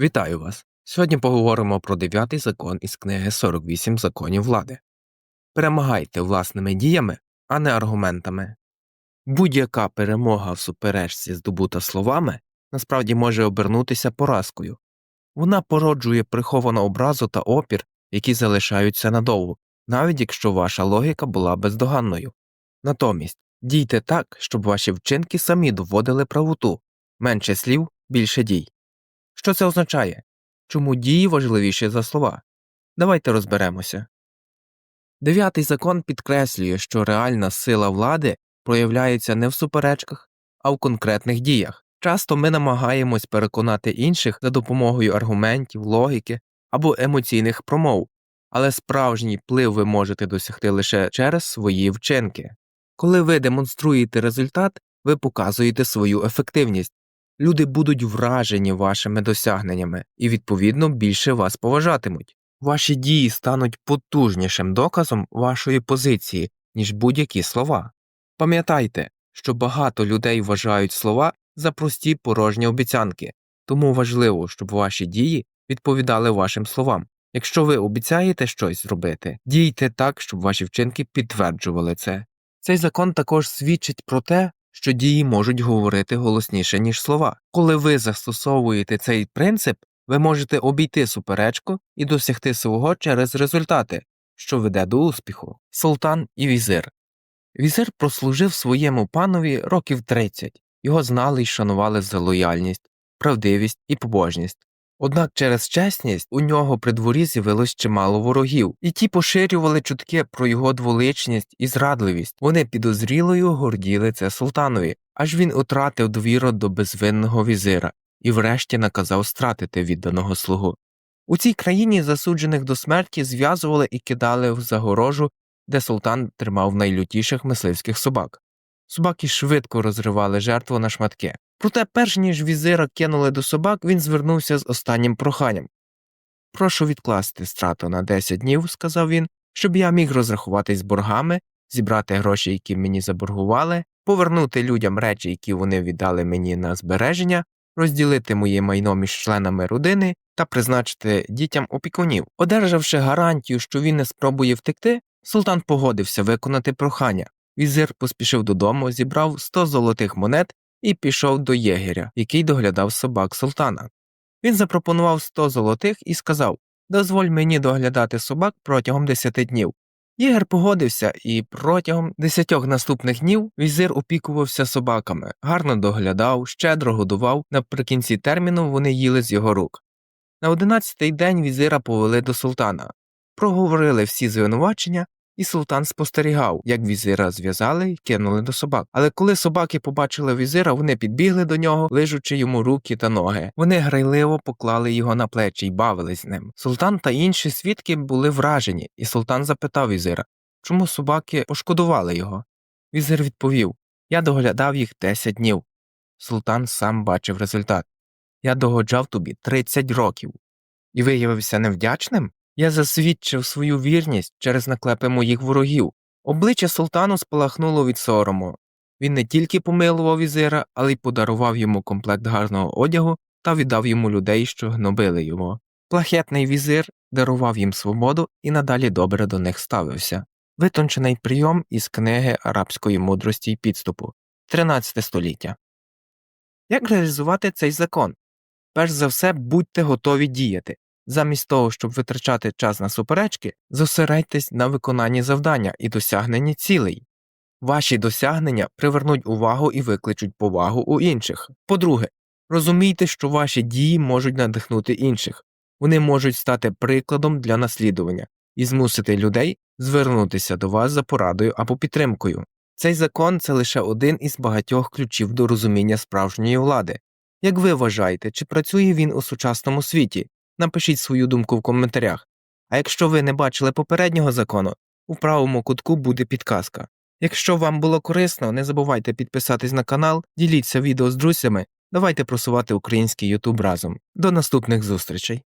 Вітаю вас! Сьогодні поговоримо про дев'ятий закон із книги 48 законів влади. Перемагайте власними діями, а не аргументами. Будь-яка перемога в суперечці здобута словами насправді може обернутися поразкою. Вона породжує приховану образу та опір, які залишаються надовго, навіть якщо ваша логіка була бездоганною. Натомість дійте так, щоб ваші вчинки самі доводили правоту менше слів, більше дій. Що це означає? Чому дії важливіші за слова? Давайте розберемося. Дев'ятий закон підкреслює, що реальна сила влади проявляється не в суперечках, а в конкретних діях. Часто ми намагаємось переконати інших за допомогою аргументів, логіки або емоційних промов, але справжній вплив ви можете досягти лише через свої вчинки. Коли ви демонструєте результат, ви показуєте свою ефективність. Люди будуть вражені вашими досягненнями і, відповідно, більше вас поважатимуть. Ваші дії стануть потужнішим доказом вашої позиції, ніж будь-які слова. Пам'ятайте, що багато людей вважають слова за прості порожні обіцянки, тому важливо, щоб ваші дії відповідали вашим словам. Якщо ви обіцяєте щось зробити, дійте так, щоб ваші вчинки підтверджували це. Цей закон також свідчить про те, що дії можуть говорити голосніше, ніж слова. Коли ви застосовуєте цей принцип, ви можете обійти суперечку і досягти свого через результати, що веде до успіху. Султан і візир. Візир прослужив своєму панові років 30. Його знали й шанували за лояльність, правдивість і побожність. Однак через чесність у нього при дворі з'явилось чимало ворогів, і ті поширювали чутки про його дволичність і зрадливість. Вони підозрілою горділи це султанові, аж він утратив довіру до безвинного візира і врешті наказав стратити відданого слугу. У цій країні засуджених до смерті зв'язували і кидали в загорожу, де султан тримав найлютіших мисливських собак. Собаки швидко розривали жертву на шматки. Проте, перш ніж візира кинули до собак, він звернувся з останнім проханням. Прошу відкласти страту на 10 днів, сказав він, щоб я міг розрахуватись з боргами, зібрати гроші, які мені заборгували, повернути людям речі, які вони віддали мені на збереження, розділити моє майно між членами родини та призначити дітям опікунів. Одержавши гарантію, що він не спробує втекти, султан погодився виконати прохання. Візир поспішив додому, зібрав 100 золотих монет і пішов до єгеря, який доглядав собак султана. Він запропонував 100 золотих і сказав Дозволь мені доглядати собак протягом 10 днів. Єгер погодився, і протягом десятьох наступних днів візир опікувався собаками, гарно доглядав, щедро годував, наприкінці терміну вони їли з його рук. На одинадцятий день візира повели до султана, проговорили всі звинувачення, і султан спостерігав, як візира зв'язали і кинули до собак. Але коли собаки побачили візира, вони підбігли до нього, лижучи йому руки та ноги. Вони грайливо поклали його на плечі й бавились з ним. Султан та інші свідки були вражені, і султан запитав візира, чому собаки пошкодували його. Візир відповів Я доглядав їх 10 днів. Султан сам бачив результат. Я догоджав тобі 30 років. І виявився невдячним? Я засвідчив свою вірність через наклепи моїх ворогів. Обличчя султану спалахнуло від сорому. Він не тільки помилував візира, але й подарував йому комплект гарного одягу та віддав йому людей, що гнобили його. Плахетний візир дарував їм свободу і надалі добре до них ставився. Витончений прийом із книги арабської мудрості й підступу 13 століття. Як реалізувати цей закон? Перш за все, будьте готові діяти. Замість того, щоб витрачати час на суперечки, зосередьтесь на виконанні завдання і досягненні цілей. Ваші досягнення привернуть увагу і викличуть повагу у інших. По-друге, розумійте, що ваші дії можуть надихнути інших, вони можуть стати прикладом для наслідування і змусити людей звернутися до вас за порадою або підтримкою. Цей закон це лише один із багатьох ключів до розуміння справжньої влади. Як ви вважаєте, чи працює він у сучасному світі? Напишіть свою думку в коментарях. А якщо ви не бачили попереднього закону, у правому кутку буде підказка. Якщо вам було корисно, не забувайте підписатись на канал, діліться відео з друзями, давайте просувати український YouTube разом. До наступних зустрічей!